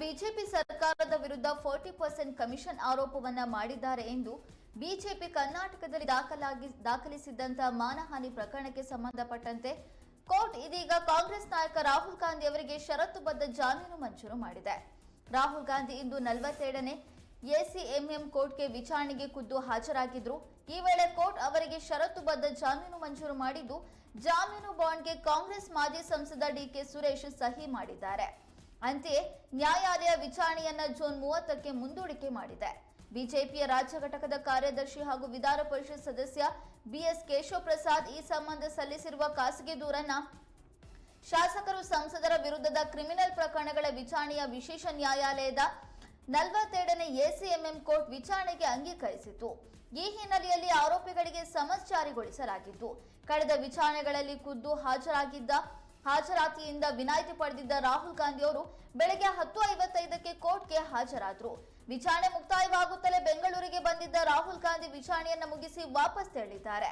BJP ಸರ್ಕಾರದ ವಿರುದ್ಧ forty percent commission ಆರೋಪವನ್ನ ಮಾಡಿದ್ದಾರೆ ಎಂದು ಬಿಜೆಪಿ ಕರ್ನಾಟಕದಲ್ಲಿ ದಾಖಲಾಗಿ ದಾಖಲಿಸಿದ್ದಂತಹ ಮಾನಹಾನಿ ಪ್ರಕರಣಕ್ಕೆ ಸಂಬಂಧಪಟ್ಟಂತೆ ಕೋರ್ಟ್ ಇದೀಗ ಕಾಂಗ್ರೆಸ್ ನಾಯಕ ರಾಹುಲ್ ಗಾಂಧಿ ಅವರಿಗೆ ಷರತ್ತುಬದ್ಧ ಜಾಮೀನು ಮಂಜೂರು ಮಾಡಿದೆ. ರಾಹುಲ್ ಗಾಂಧಿ ಇಂದು ನಲವತ್ತೆರಡನೇ ಎಸಿಎಂಎಂ ಕೋರ್ಟ್ಗೆ ವಿಚಾರಣೆಗೆ ಖುದ್ದು ಹಾಜರಾಗಿದ್ರು. ಈ ವೇಳೆ ಕೋರ್ಟ್ ಅವರಿಗೆ ಷರತ್ತುಬದ್ಧ ಜಾಮೀನು ಮಂಜೂರು ಮಾಡಿದ್ದು, ಜಾಮೀನು ಬಾಂಡ್ಗೆ ಕಾಂಗ್ರೆಸ್ ಮಾಜಿ ಸಂಸದ ಡಿಕೆ ಸುರೇಶ್ ಸಹಿ ಮಾಡಿದ್ದಾರೆ. ಅಂತೆಯೇ ನ್ಯಾಯಾಲಯ ವಿಚಾರಣೆಯನ್ನ ಜೂನ್ ಮೂವತ್ತಕ್ಕೆ ಮುಂದೂಡಿಕೆ ಮಾಡಿದೆ. ಬಿಜೆಪಿಯ ರಾಜ್ಯ ಘಟಕದ ಕಾರ್ಯದರ್ಶಿ ಹಾಗೂ ವಿಧಾನ ಪರಿಷತ್ ಸದಸ್ಯ ಬಿಎಸ್ ಕೇಶವ ಪ್ರಸಾದ್ ಈ ಸಂಬಂಧ ಸಲ್ಲಿಸಿರುವ ಖಾಸಗಿ ದೂರನ್ನ ಶಾಸಕರು ಸಂಸದರ ವಿರುದ್ಧದ ಕ್ರಿಮಿನಲ್ ಪ್ರಕರಣಗಳ ವಿಚಾರಣೆಯ ವಿಶೇಷ ನ್ಯಾಯಾಲಯದ ನಲವತ್ತೆರಡನೇ ಎಸಿಎಂಎಂ ಕೋರ್ಟ್ ವಿಚಾರಣೆಗೆ ಅಂಗೀಕರಿಸಿತು. ಈ ಹಿನ್ನೆಲೆಯಲ್ಲಿ ಆರೋಪಿಗಳಿಗೆ ಸಮನ್ಸ್ ಜಾರಿಗೊಳಿಸಲಾಗಿತ್ತು. ಕಳೆದ ವಿಚಾರಣೆಗಳಲ್ಲಿ ಖುದ್ದು ಹಾಜರಾಗಿದ್ದ ಹಾಜರಾತಿಯಿಂದ ವಿನಾಯಿತಿ ಪಡೆದಿದ್ದ ರಾಹುಲ್ ಗಾಂಧಿ ಅವರು ಬೆಳಗ್ಗೆ ಹತ್ತು ಐವತ್ತೈದಕ್ಕೆ ಕೋರ್ಟ್ಗೆ ಹಾಜರಾದರು. ವಿಚಾರಣೆ ಮುಕ್ತಾಯವಾಗುತ್ತಲೇ ಬೆಂಗಳೂರಿಗೆ ಬಂದಿದ್ದ ರಾಹುಲ್ ಗಾಂಧಿ ವಿಚಾರಣೆಯನ್ನು ಮುಗಿಸಿ ವಾಪಸ್ ತೆರಳಿದ್ದಾರೆ.